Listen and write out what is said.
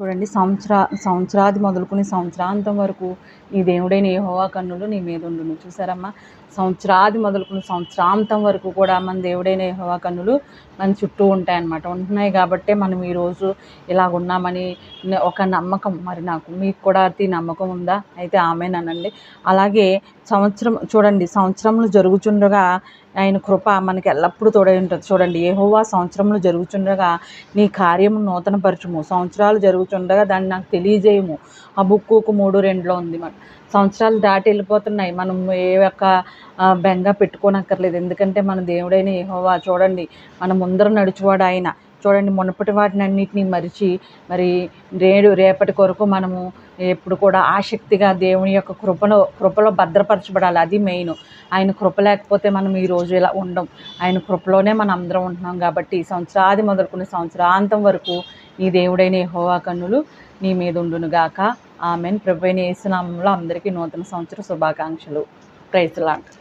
చూడండి సంవత్సర సంవత్సరాది మొదలుకుని సంవత్సరాంతం వరకు నీ దేవుడైన యెహోవా కన్నులు నీ మీద ఉండును. చూసారమ్మా? సంవత్సరాది మొదలుకుని సంవత్సరాంతం వరకు కూడా మన దేవుడైన యెహోవా కన్నులు మన చుట్టూ ఉంటాయన్నమాట. ఉంటున్నాయి కాబట్టే మనం ఈరోజు ఇలాగ ఉన్నామని ఒక నమ్మకం మరి నాకు మీకు కూడా అతి నమ్మకం ఉందా? అయితే ఆమెనండి అలాగే సంవత్సరం చూడండి సంవత్సరములు జరుగుచుండగా ఆయన కృప మనకి ఎల్లప్పుడూ తోడై ఉంటుంది. చూడండి ఏహోవా సంవత్సరములు జరుగుచుండగా నీ కార్యము నూతనపరచుము. సంవత్సరాలు జరుగుచుండగా దాన్ని నాకు తెలియజేయము. ఆ బుక్కుకు మూడు రెండులో ఉంది మన సంవత్సరాలు దాటి వెళ్ళిపోతున్నాయి. మనం ఏ యొక్క బెంగ పెట్టుకోనక్కర్లేదు. ఎందుకంటే మన దేవుడైన ఏహోవా చూడండి మన ముందర నడుచువాడు ఆయన. చూడండి మునుపటి వాటిని అన్నిటినీ మరిచి మరి నేడు రేపటి కొరకు మనము ఎప్పుడు కూడా ఆసక్తిగా దేవుని యొక్క కృపను కృపలో భద్రపరచబడాలి. అది మెయిన్ ఆయన కృప లేకపోతే మనం ఈ రోజు ఇలా ఉండం. ఆయన కృపలోనే మనం అందరం ఉంటున్నాం కాబట్టి ఈ సంవత్సరాది మొదలుకున్న సంవత్సరాంతం వరకు నీ దేవుడైన హోవా కన్నులు నీ మీద ఉండును గాక. ఆమెన్. ప్రభు అయిన యేసునామంలో అందరికీ నూతన సంవత్సర శుభాకాంక్షలు. ప్రైజ్లాంటి